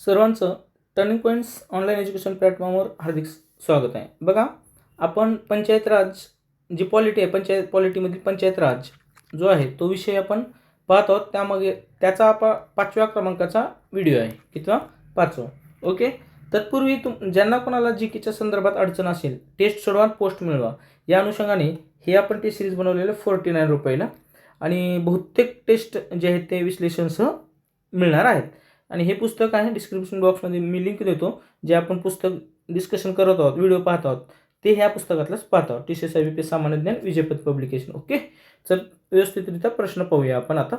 सर्वांचं turning points online education प्लॅटफॉर्मवर हार्दिक स्वागत आहे. बघा आपण पंचायत राज जी पॉलिटी आहे पंचायत पॉलिटीमधील पंचायत राज जो आहे तो विषय आपण पाहत आहोत. त्यामागे त्याचा आपण पाचव्या क्रमांकाचा व्हिडिओ आहे किंवा पाचवा. ओके तत्पूर्वी तुम ज्यांना कोणाला जी केच्या संदर्भात अडचण असेल टेस्ट सोडवा पोस्ट मिळवा. या अनुषंगाने हे आपण टेस्ट सिरीज बनवलेलं फोर्टी नाईन रुपयाला. आणि बहुतेक टेस्ट जे आहेत ते विश्लेषणसह मिळणार आहेत. आणि हे पुस्तक आहे डिस्क्रिप्शन बॉक्समध्ये मी लिंक देतो जे आपण पुस्तक डिस्कशन करत आहोत व्हिडिओ पाहत आहोत ते ह्या पुस्तकातलंच पाहत आहोत. T C S I B P सामान्य ज्ञान विजयपथ पब्लिकेशन ओके चल व्यवस्थितरित्या प्रश्न पाहूया आपण आता.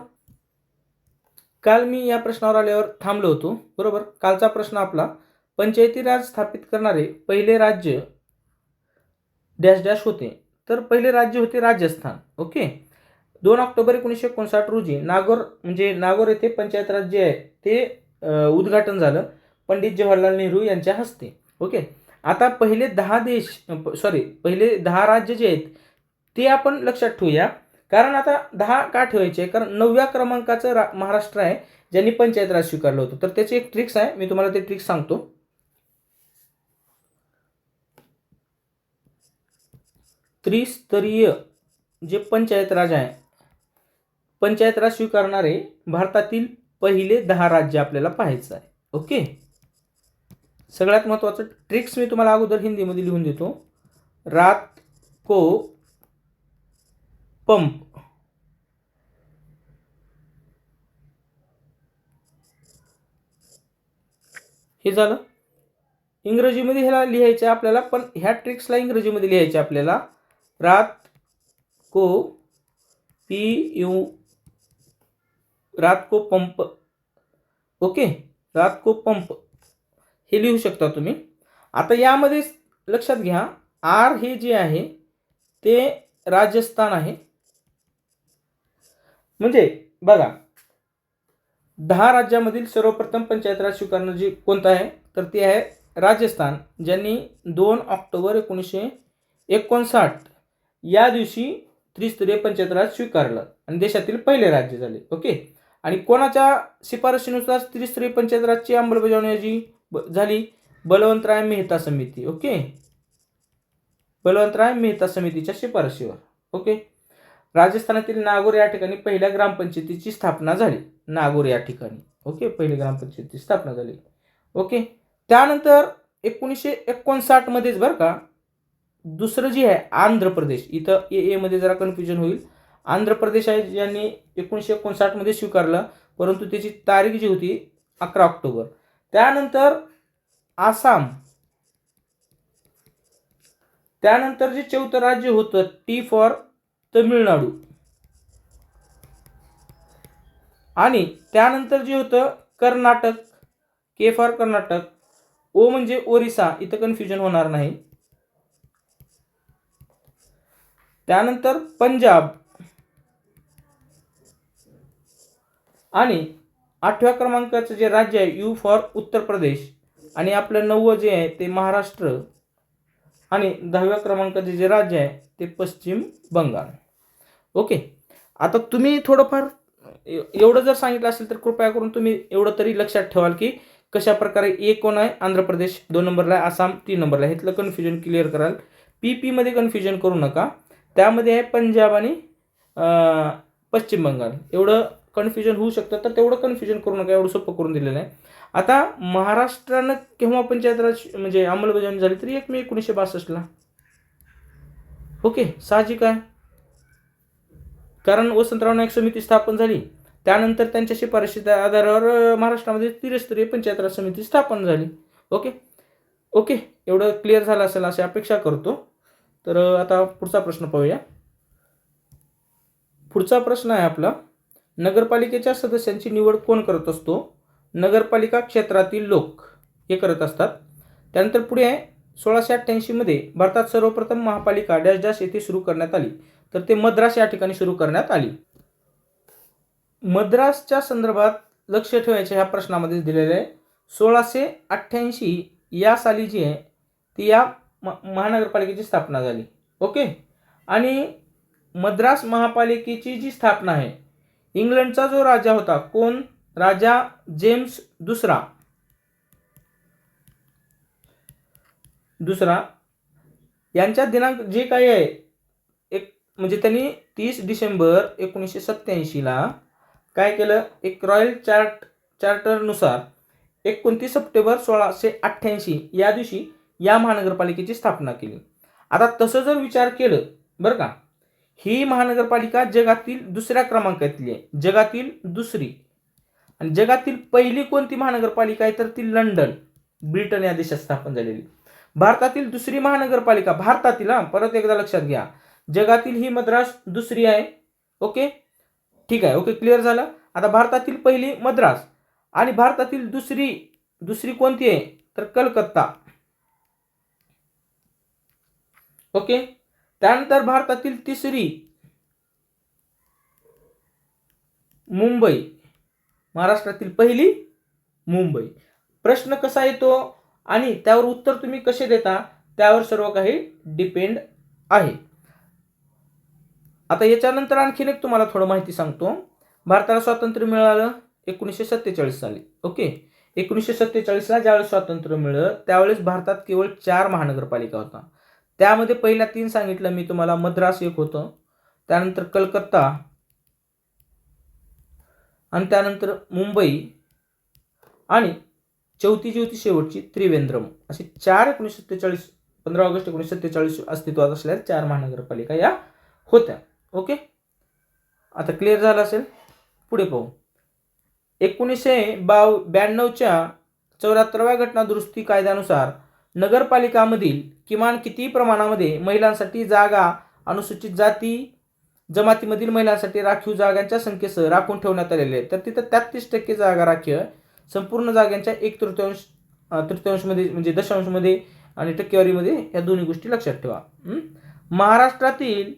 काल मी या प्रश्नावर आल्यावर थांबलो होतो बरोबर? कालचा प्रश्न आपला पंचायती राज स्थापित करणारे पहिले राज्य डॅश डॅश होते. तर पहिले राज्य होते राजस्थान. ओके दोन ऑक्टोबर एकोणीसशे एकोणसाठ रोजी नागोर म्हणजे नागोर येथे पंचायत राज जे आहे ते उद्घाटन झालं. पंडित जवाहरलाल नेहरू यांच्या हस्ते. ओके? आता पहिले दहा देश सॉरी पहिले दहा राज्य जे आहेत ते आपण लक्षात ठेवूया. कारण आता दहा का ठेवायचे? आहे कारण नवव्या क्रमांकाचं रा महाराष्ट्र आहे ज्यांनी पंचायत राज स्वीकारलं होतं. तर त्याची एक ट्रिक्स आहे मी तुम्हाला ते ट्रिक्स सांगतो. त्रिस्तरीय जे पंचायत राज आहे पंचायत राज स्वीकारणारे भारतातील पहिले दहा राज्य आपल्याला पाहायचं आहे. ओके सगळ्यात महत्त्वाचं ट्रिक्स मी तुम्हाला अगोदर हिंदीमध्ये लिहून देतो. रात को पंप हे झालं. इंग्रजीमध्ये ह्याला लिहायचं आहे आपल्याला पण ह्या ट्रिक्सला इंग्रजीमध्ये लिहायचे आपल्याला. रात को पी यू रात को पंप. ओके? रात को पंप. हे लिहू शकता तुम्ही. आता यामध्ये लक्षात घ्या आर हे जे आहे ते राजस्थान आहे. म्हणजे बघा दहा राज्यामधील सर्वप्रथम पंचायत राज स्वीकारणं जे कोणतं आहे? तर ते आहे राजस्थान ज्यांनी दोन ऑक्टोबर एकोणीसशे एकोणसाठ या दिवशी त्रिस्तरीय पंचायत राज स्वीकारलं. आणि देशातील पहिले राज्य झाले. ओके? आणि कोणाच्या शिफारशीनुसार त्रिस्तरीय पंचायत राजची अंमलबजावणी ब- झाली? बलवंतराय मेहता समिती ओके? बलवंतराय मेहता समितीच्या शिफारशीवर ओके? राजस्थानातील नागोर या ठिकाणी पहिल्या ग्रामपंचायतीची स्थापना झाली. नागोर या ठिकाणी ओके? पहिली ग्रामपंचायतीची स्थापना झाली ओके? त्यानंतर एकोणीसशे एकोणसाठमध्येच बरं का दुसरं जे आहे आंध्र प्रदेश. इथं ए एमध्ये जरा कन्फ्युजन होईल. आंध्र प्रदेश आहे ज्यांनी एकोणीसशे एकोणसाठमध्ये स्वीकारलं परंतु त्याची तारीख जी होती अकरा ऑक्टोबर. त्यानंतर आसाम. त्यानंतर जे चौथं राज्य होतं टी फॉर तमिळनाडू. आणि त्यानंतर जे होतं Karnataka. K for Karnataka. O म्हणजे ओरिसा. इथं कन्फ्युजन होणार नाही. त्यानंतर पंजाब. आणि आठव्या क्रमांकाचं जे राज्य आहे यू फॉर उत्तर प्रदेश. आणि आपलं नववं जे आहे ते महाराष्ट्र. आणि दहाव्या क्रमांकाचे जे राज्य आहे ते पश्चिम बंगाल. ओके? आता तुम्ही थोडंफार एवढं जर सांगितलं असेल तर कृपया करून तुम्ही एवढं तरी लक्षात ठेवाल की कशा प्रकारे ए कोण आहे? आंध्र प्रदेश. दोन नंबरला आहे आसाम. तीन नंबरला आहे. इथलं कन्फ्युजन क्लिअर कराल. पी पीमध्ये कन्फ्युजन करू नका. त्यामध्ये आहे पंजाब आणि पश्चिम बंगाल. एवढं कन्फ्युजन होऊ शकतं तर तेवढं कन्फ्युजन करू नका एवढं सोपं करून दिलेलं आहे. आता महाराष्ट्रानं केव्हा पंचायत राज म्हणजे अंमलबजावणी झाली तरी एक मे एकोणीसशे बासष्टला. ओके साहजिक आहे. कारण वसंतराव नाईक समिती स्थापन झाली. त्यानंतर त्यांच्या शिफारशीच्या आधारावर महाराष्ट्रामध्ये त्रिस्तरीय पंचायत राज समिती स्थापन झाली. ओके? ओके एवढं क्लिअर झालं असेल अशी अपेक्षा करतो. तर आता पुढचा प्रश्न पाहूया. पुढचा प्रश्न आहे आपला. नगरपालिकेच्या सदस्यांची निवड कोण करत असतो? नगरपालिका क्षेत्रातील लोक हे करत असतात. त्यानंतर पुढे आहे सोळाशे अठ्ठ्याऐंशीमध्ये भारतात सर्वप्रथम महापालिका डॅश डॅश येथे सुरू करण्यात आली. तर ते मद्रास या ठिकाणी सुरू करण्यात आली. मद्रासच्या संदर्भात लक्ष ठेवायचे ह्या प्रश्नामध्ये दिलेले आहे. सोळाशे अठ्ठ्याऐंशी या साली जी आहे ती या म महानगरपालिकेची स्थापना झाली. ओके? आणि मद्रास महापालिकेची जी स्थापना आहे इंग्लंडचा जो राजा होता कोण? राजा जेम्स दुसरा. दुसरा. यांच्या दिनांक जे काही आहे एक म्हणजे त्यांनी तीस डिसेंबर एकोणीसशे सत्त्याऐंशीला काय केलं? एक रॉयल चार्ट चार्टरनुसार एकोणतीस सप्टेंबर सोळाशे अठ्ठ्याऐंशी या दिवशी या महानगरपालिकेची स्थापना केली. आता तसं जर विचार केलं बरं का? ही महानगरपालिका जगातील दुसऱ्या क्रमांकातली आहे. जगातील दुसरी. आणि जगातील पहिली कोणती महानगरपालिका आहे? तर ती लंडन. ब्रिटन या देशात स्थापन झालेली. भारतातील दुसरी महानगरपालिका भारतातील हा परत एकदा लक्षात घ्या. जगातील ही मद्रास दुसरी आहे. ओके? ठीक आहे ओके क्लिअर झालं? आता भारतातील पहिली मद्रास आणि भारतातील दुसरी दुसरी कोणती आहे? तर कलकत्ता. ओके? त्यानंतर भारतातील तिसरी मुंबई. महाराष्ट्रातील पहिली मुंबई. प्रश्न कसा येतो आणि त्यावर उत्तर तुम्ही कसे देता त्यावर सर्व काही डिपेंड आहे. आता याच्यानंतर आणखीन एक तुम्हाला थोडं माहिती सांगतो. भारताला स्वातंत्र्य मिळालं एकोणीसशे सत्तेचाळीस साली. ओके? एकोणीसशे सत्तेचाळीसला ज्यावेळेस स्वातंत्र्य मिळालं त्यावेळेस भारतात केवळ चार महानगरपालिका होता त्यामध्ये पहिल्या तीन सांगितलं मी तुम्हाला मद्रास एक होतं. त्यानंतर कलकत्ता. आणि त्यानंतर मुंबई. आणि चौथी जी होती शेवटची त्रिवेंद्रम. असे चार एकोणीसशे सत्तेचाळीस पंधरा ऑगस्ट एकोणीसशे सत्तेचाळीस अस्तित्वात असलेल्या चार महानगरपालिका या होत्या. ओके? आता क्लिअर झालं असेल? पुढे पाहू. एकोणीसशे बाव ब्याण्णवच्या चौऱ्याहत्तरव्या घटना दुरुस्ती कायद्यानुसार नगरपालिकामधील किमान किती प्रमाणामध्ये महिलांसाठी जागा अनुसूचित जाती जमातीमधील महिलांसाठी राखीव जागांच्या संख्येसह राखून ठेवण्यात आलेले आहे तर तिथं तेहतीस टक्के जागा राखीव संपूर्ण जागांच्या एक तृतीयांश तृतीयांशमध्ये म्हणजे दशांशमध्ये आणि टक्केवारीमध्ये या दोन्ही गोष्टी लक्षात ठेवा. महाराष्ट्रातील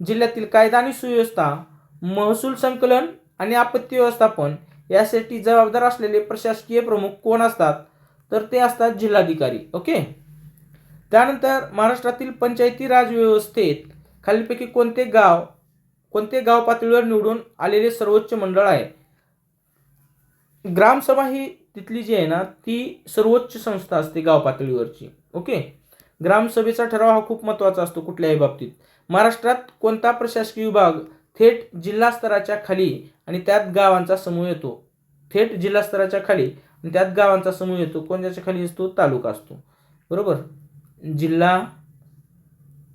जिल्ह्यातील कायदा आणि सुव्यवस्था महसूल संकलन आणि आपत्ती व्यवस्थापन यासाठी जबाबदार असलेले प्रशासकीय प्रमुख कोण असतात? तर ते असतात जिल्हाधिकारी ओके? त्यानंतर महाराष्ट्रातील पंचायती राज व्यवस्थेत खालीलपैकी कोणते गाव कोणते गाव पातळीवर निवडून आलेले सर्वोच्च मंडळ आहे? ग्रामसभा ही तिथली जी आहे ना ती सर्वोच्च संस्था असते गाव पातळीवरची ओके? ग्रामसभेचा ठराव हा खूप महत्त्वाचा असतो कुठल्याही बाबतीत. महाराष्ट्रात कोणता प्रशासकीय विभाग थेट जिल्हा स्तराच्या खाली आणि त्यात गावांचा समूह येतो? थेट जिल्हा स्तराच्या खाली. आणि त्यात गावांचा समूह येतो. कोणत्याच्या खाली असतो? तालुका असतो. बरोबर? जिल्हा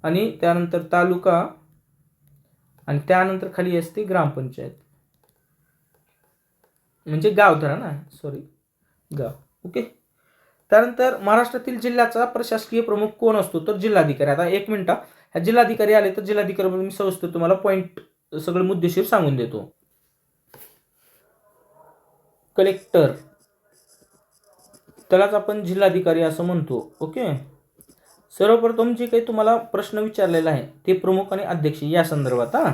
आणि त्यानंतर तालुका आणि त्यानंतर खाली असते ग्रामपंचायत. म्हणजे गाव धरा ना? सॉरी गाव. ओके त्यानंतर महाराष्ट्रातील जिल्ह्याचा प्रशासकीय प्रमुख कोण असतो? तर जिल्हाधिकारी. आता एक मिनटा ह्या जिल्हाधिकारी आले तर जिल्हाधिकारी मी सविस्तर तुम्हाला पॉईंट सगळे मुद्देशीर सांगून देतो. कलेक्टर त्यालाच आपण जिल्हाधिकारी असं म्हणतो ओके? सर्वप्रथम जे काही तुम्हाला प्रश्न विचारलेला आहे ते प्रमुख आणि अध्यक्ष या संदर्भात हां?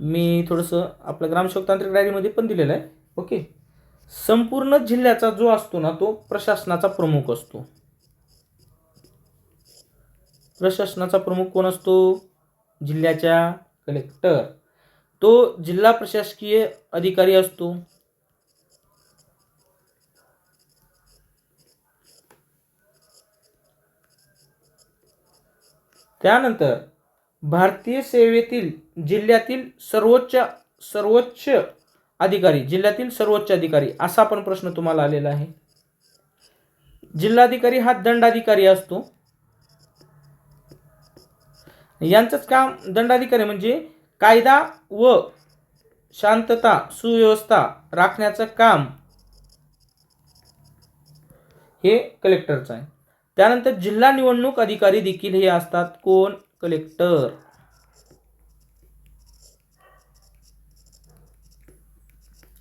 मी थोडंसं आपलं ग्रामसेवक तांत्रिक डायरीमध्ये पण दिलेलं आहे ओके? संपूर्ण जिल्ह्याचा जो असतो ना तो प्रशासनाचा प्रमुख असतो. प्रशासनाचा प्रमुख कोण असतो? जिल्ह्याच्या कलेक्टर. तो जिल्हा प्रशासकीय अधिकारी असतो. त्यानंतर भारतीय सेवेतील जिल्ह्यातील सर्वोच्च सर्वोच्च अधिकारी जिल्ह्यातील सर्वोच्च अधिकारी असा पण प्रश्न तुम्हाला आलेला आहे. जिल्हाधिकारी हा दंडाधिकारी असतो. यांचंच काम दंडाधिकारी म्हणजे कायदा व शांतता सुव्यवस्था राखण्याचं काम हे कलेक्टरचं आहे. त्यानंतर जिल्हा निवडणूक अधिकारी देखील हे असतात. कोण? कलेक्टर.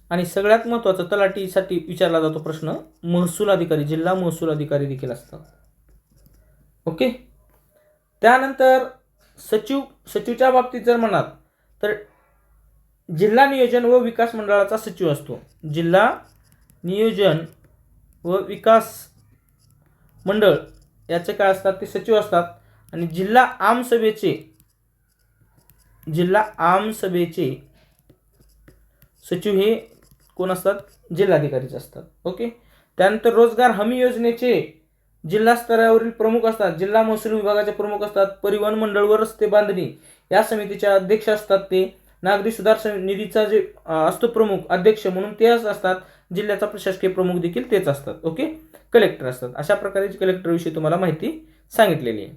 आणि सगळ्यात महत्त्वाचा तलाठीसाठी विचारला जातो प्रश्न महसूल अधिकारी जिल्हा महसूल अधिकारी देखील असतात. ओके? त्यानंतर सचिव सचिवच्या बाबतीत जर म्हणाल तर जिल्हा नियोजन व विकास मंडळाचा सचिव असतो. जिल्हा नियोजन व विकास मंडळ याचे काय असतात? ते सचिव असतात. आणि जिल्हा आमसभेचे जिल्हा आमसभेचे सचिव हे कोण असतात? जिल्हाधिकारीच असतात. ओके? त्यानंतर रोजगार हमी योजनेचे जिल्हा स्तरावरील प्रमुख असतात. जिल्हा महसूल विभागाचे प्रमुख असतात. परिवहन मंडळ व रस्ते बांधणी या समितीचे अध्यक्ष असतात ते. नागरी सुधार निधीचा जे असतो प्रमुख अध्यक्ष म्हणून तेच असतात. जिल्ह्याचा प्रशासकीय प्रमुख देखील तेच असतात. ओके? कलेक्टर असतात. अशा प्रकारे कलेक्टरविषयी तुम्हाला माहिती सांगितलेली आहे.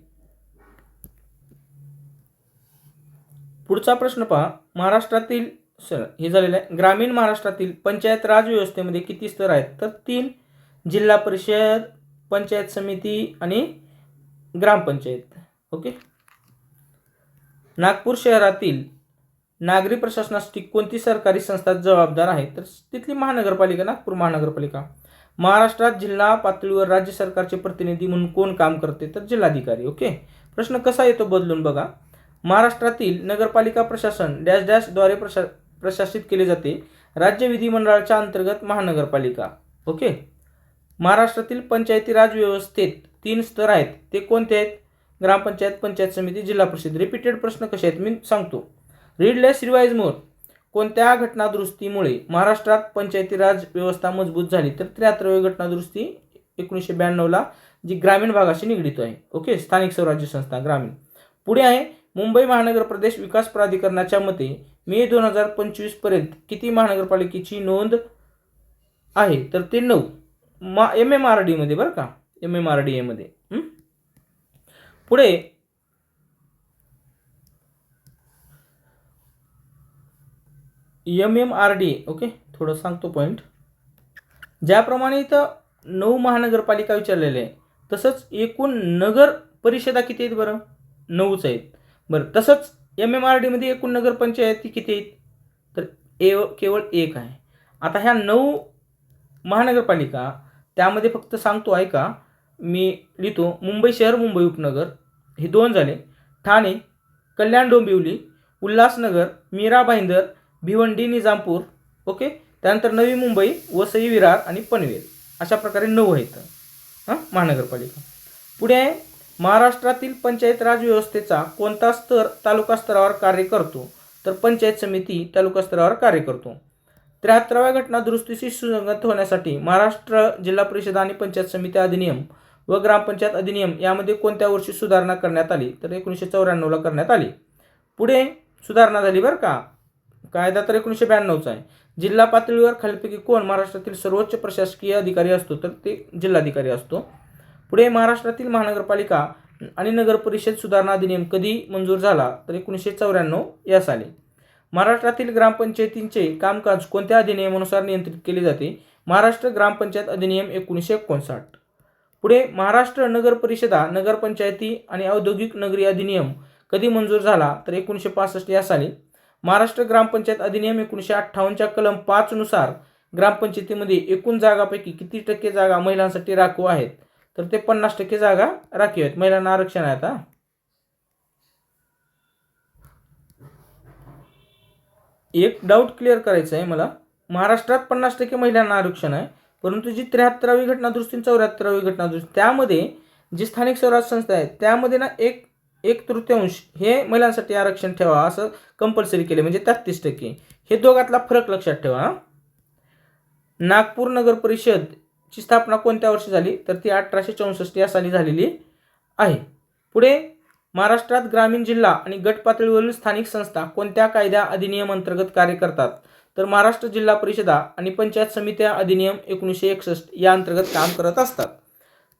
पुढचा प्रश्न पहा. महाराष्ट्रातील सर हे झालेलं आहे. ग्रामीण महाराष्ट्रातील पंचायत राज व्यवस्थेमध्ये किती स्तर आहेत? तर तीन. जिल्हा परिषद पंचायत समिती आणि ग्रामपंचायत ओके? नागपूर शहरातील नागरी प्रशासनासाठी कोणती सरकारी संस्था जबाबदार आहे? तर तिथली महानगरपालिका नागपूर महानगरपालिका. महाराष्ट्रात जिल्हा पातळीवर राज्य सरकारचे प्रतिनिधी म्हणून कोण काम करते तर जिल्हाधिकारी ओके? प्रश्न कसा येतो बदलून बघा. महाराष्ट्रातील नगरपालिका प्रशासन डॅश डॅशद्वारे प्रशा प्रशासित केले जाते. राज्य विधिमंडळाच्या अंतर्गत महानगरपालिका ओके? महाराष्ट्रातील पंचायती राज व्यवस्थेत तीन स्तर आहेत. ते कोणते आहेत? ग्रामपंचायत पंचायत समिती जिल्हा परिषद. रिपीटेड प्रश्न कसे आहेत? मी सांगतो. रीड लेस रिवाइज मोर कोणत्या घटनादुरुस्तीमुळे महाराष्ट्रात पंचायती राज व्यवस्था मजबूत झाली? तर त्र्याहत्तरावी घटनादुरुस्ती एकोणीसशे ब्याण्णवला जी ग्रामीण भागाशी निगडीत आहे. ओके? स्थानिक स्वराज्य संस्था ग्रामीण. पुढे आहे मुंबई महानगर प्रदेश विकास प्राधिकरणाच्या मते मे दोन हजार पंचवीसपर्यंत किती महानगरपालिकेची नोंद आहे? तर ते नऊ. मा एम एम आर डीमध्ये बरं का? एम एम आर डी एमध्ये पुढे M M R D okay थोडं सांगतो पॉईंट ज्याप्रमाणे इथं नऊ महानगरपालिका विचारलेले आहे तसंच एकूण नगर परिषदा किती आहेत बरं? नऊच आहेत. बरं तसंच एम एम आर डीमध्ये एकूण नगरपंचायती किती आहेत? तर ए केवळ एक आहे. आता ह्या नऊ महानगरपालिका त्यामध्ये फक्त सांगतो ऐका मी लिहितो मुंबई शहर मुंबई उपनगर हे दोन झाले. ठाणे कल्याण डोंबिवली उल्हासनगर मीरा भाईंदर भिवंडी निजामपूर ओके? त्यानंतर नवी मुंबई वसई विरार आणि पनवेल. अशा प्रकारे नऊ आहेत. हां? महानगरपालिका. पुढे महाराष्ट्रातील पंचायत राज व्यवस्थेचा कोणता स्तर तालुका स्तरावर कार्य करतो? तर पंचायत समिती तालुका स्तरावर कार्य करतो. त्र्याहत्तराव्या घटना दुरुस्तीशी सुसंगत होण्यासाठी महाराष्ट्र जिल्हा परिषद आणि पंचायत समिती अधिनियम व ग्रामपंचायत अधिनियम यामध्ये कोणत्या वर्षी सुधारणा करण्यात आली? तर एकोणीसशे चौऱ्याण्णवला करण्यात आली. पुढे सुधारणा झाली बरं का? कायदा तर एकोणीसशे ब्याण्णवचा आहे. जिल्हा पातळीवर खालीपैकी कोण महाराष्ट्रातील सर्वोच्च प्रशासकीय अधिकारी असतो तर ते जिल्हाधिकारी असतो. पुढे महाराष्ट्रातील महानगरपालिका आणि नगर परिषद सुधारणा अधिनियम कधी मंजूर झाला तर एकोणीसशे चौऱ्याण्णव या साली. महाराष्ट्रातील ग्रामपंचायतींचे कामकाज कोणत्या अधिनियमानुसार नियंत्रित केले जाते? महाराष्ट्र ग्रामपंचायत अधिनियम एकोणीसशे एकोणसाठ. पुढे महाराष्ट्र नगर परिषदा नगरपंचायती आणि औद्योगिक नगरी अधिनियम कधी मंजूर झाला तर एकोणीसशे पासष्ट या साली. महाराष्ट्र ग्रामपंचायत अधिनियम एकोणीसशे अठ्ठावन्नच्या कलम पाचनुसार ग्रामपंचायतीमध्ये एकूण जागापैकी किती टक्के जागा महिलांसाठी राखीव आहेत? तर ते पन्नास टक्के जागा राखीव आहेत. महिलांना आरक्षण आहे आता. एक डाऊट क्लिअर करायचा आहे मला. महाराष्ट्रात पन्नास टक्के महिलांना आरक्षण आहे परंतु जी त्र्याहत्तरावी घटनादुरुस्ती चौऱ्याहत्तरावी घटनादुरुस्ती त्यामध्ये जी स्थानिक स्वराज्य संस्था आहे त्यामध्ये ना एक एक तृतीयांश हे महिलांसाठी आरक्षण ठेवा असं कंपल्सरी केले म्हणजे तेहतीस टक्के. हे दोघातला फरक लक्षात ठेवा नागपूर नगर परिषदची स्थापना कोणत्या वर्षी झाली? तर ती अठराशे चौसष्ट या साली झालेली आहे. पुढे महाराष्ट्रात ग्रामीण जिल्हा आणि गट पातळीवरील स्थानिक संस्था कोणत्या कायद्या अधिनियम अंतर्गत कार्य करतात? तर महाराष्ट्र जिल्हा परिषदा आणि पंचायत समित्या अधिनियम एकोणीसशे एकसष्ट या अंतर्गत काम करत असतात.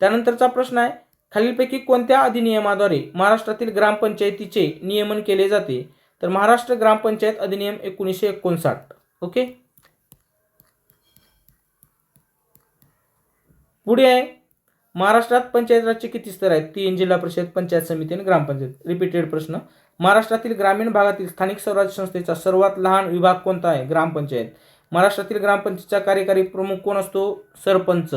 त्यानंतरचा प्रश्न आहे खालीलपैकी कोणत्या अधिनियमाद्वारे महाराष्ट्रातील ग्रामपंचायतीचे नियमन केले जाते? तर महाराष्ट्र ग्रामपंचायत अधिनियम एकोणीसशे एकोणसाठ. ओके? पुढे आहे. महाराष्ट्रात पंचायत राजचे किती स्तर आहेत? तीन जिल्हा परिषद पंचायत समिती आणि ग्रामपंचायत. रिपीटेड प्रश्न. महाराष्ट्रातील ग्रामीण भागातील स्थानिक स्वराज्य संस्थेचा सर्वात लहान विभाग कोणता आहे? ग्रामपंचायत. महाराष्ट्रातील ग्रामपंचायतचा कार्यकारी प्रमुख कोण असतो? सरपंच.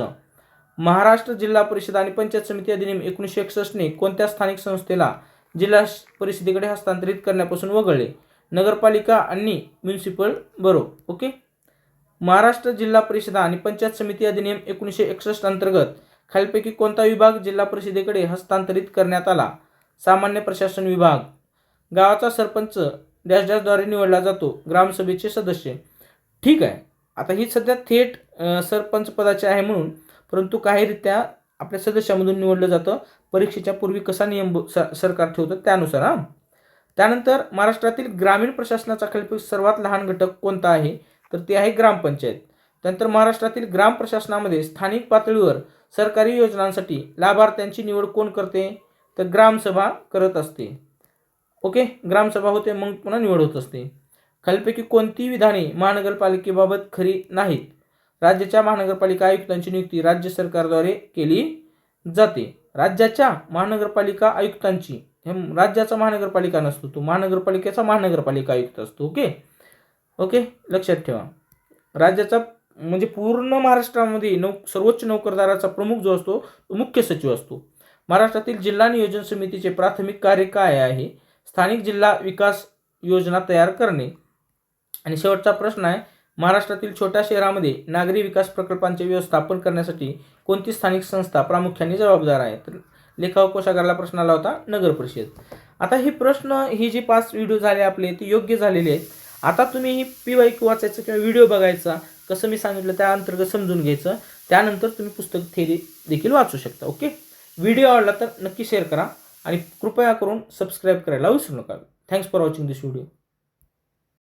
महाराष्ट्र जिल्हा परिषद आणि पंचायत समिती अधिनियम एकोणीसशे एकसष्टने कोणत्या स्थानिक संस्थेला जिल्हा परिषदेकडे हस्तांतरित करण्यापासून वगळले? नगरपालिका आणि म्युन्सिपल बरो ओके? महाराष्ट्र जिल्हा परिषदा आणि पंचायत समिती अधिनियम एकोणीसशे एकसष्ट अंतर्गत खालीलपैकी कोणता विभाग जिल्हा परिषदेकडे हस्तांतरित करण्यात आला? सामान्य प्रशासन विभाग. गावाचा सरपंच डॅश डॅशद्वारे निवडला जातो ग्रामसभेचे सदस्य. ठीक आहे. आता ही सध्या थेट सरपंच पदाचे आहे म्हणून परंतु काहीरित्या आपल्या सदस्यामधून निवडलं जातं. परीक्षेच्या पूर्वी कसा नियम स- सरकार ठेवतं त्यानुसार हां. त्यानंतर महाराष्ट्रातील ग्रामीण प्रशासनाचा खालील सर्वात लहान घटक कोणता आहे? तर ते आहे ग्रामपंचायत. त्यानंतर महाराष्ट्रातील ग्राम प्रशासनामध्ये स्थानिक पातळीवर सरकारी योजनांसाठी लाभार्थ्यांची निवड कोण करते? तर ग्रामसभा करत असते. ओके? ग्रामसभा होते मग पुन्हा निवड होत असते. खालीलपैकी कोणती विधाने महानगरपालिकेबाबत खरी नाहीत. राज्याच्या महानगरपालिका आयुक्तांची नियुक्ती राज्य सरकारद्वारे केली जाते. राज्याच्या महानगरपालिका आयुक्तांची हे राज्याचा महानगरपालिका नसतो तो महानगरपालिकेचा महानगरपालिका आयुक्त असतो ओके? ओके लक्षात ठेवा. राज्याचा म्हणजे पूर्ण महाराष्ट्रामध्ये नौ सर्वोच्च नोकरदाराचा प्रमुख जो असतो तो मुख्य सचिव असतो. महाराष्ट्रातील जिल्हा नियोजन समितीचे प्राथमिक कार्य काय आहे? स्थानिक जिल्हा विकास योजना तयार करणे. आणि शेवटचा प्रश्न आहे महाराष्ट्रातील छोट्या शहरामध्ये नागरी विकास प्रकल्पांचे व्यवस्थापन करण्यासाठी कोणती स्थानिक संस्था प्रामुख्याने जबाबदार आहे? तर लेखा कोशागारला प्रश्न आला होता नगर परिषद. आता हे प्रश्न ही जी पाच व्हिडिओ झाले आपले ते योग्य झालेले आहेत. आता तुम्ही ही पी वाय क्यू वाचायचं किंवा व्हिडिओ बघायचा कसं मी सांगितलं त्या अंतर्गत समजून घ्यायचं त्यानंतर तुम्ही पुस्तक थेरी देखील वाचू शकता ओके? व्हिडिओ आवडला तर नक्की शेअर करा आणि कृपया करून सबस्क्राईब करायला विसरू नका. Thanks for watching this video